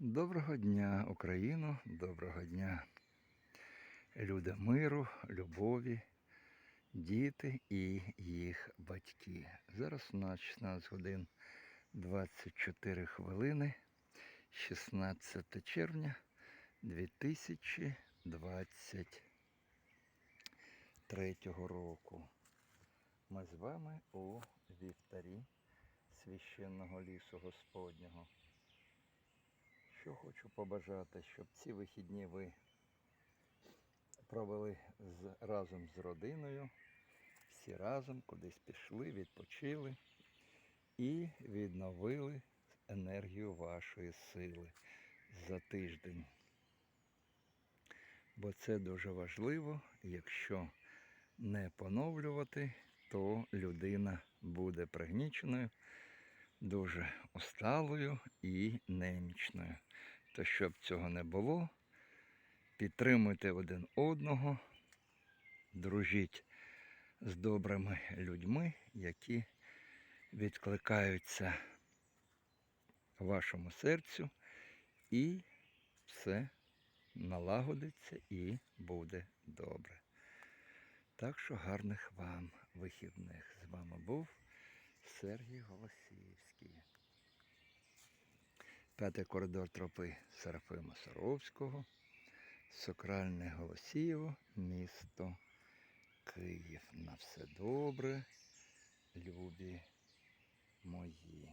Доброго дня, Україно, доброго дня. Люди миру, любові, діти і їх батьки. Зараз у нас 16 годин 24 хвилини, 16 червня 2023 року. Ми з вами у вівтарі священного лісу Господнього. Що хочу побажати, щоб ці вихідні ви провели з, разом з родиною, всі разом кудись пішли, відпочили і відновили енергію вашої сили за тиждень. Бо це дуже важливо, якщо не поновлювати, то людина буде пригніченою, дуже усталою і немічною. То щоб цього не було, підтримуйте один одного, дружіть з добрими людьми, які відкликаються вашому серцю, і все налагодиться і буде добре. Так що гарних вам вихідних. З вами був Сергій Голосіївський. П'ятий коридор тропи Серафима Саровського, Сокральне Голосієво, місто Київ. На все добре, любі мої.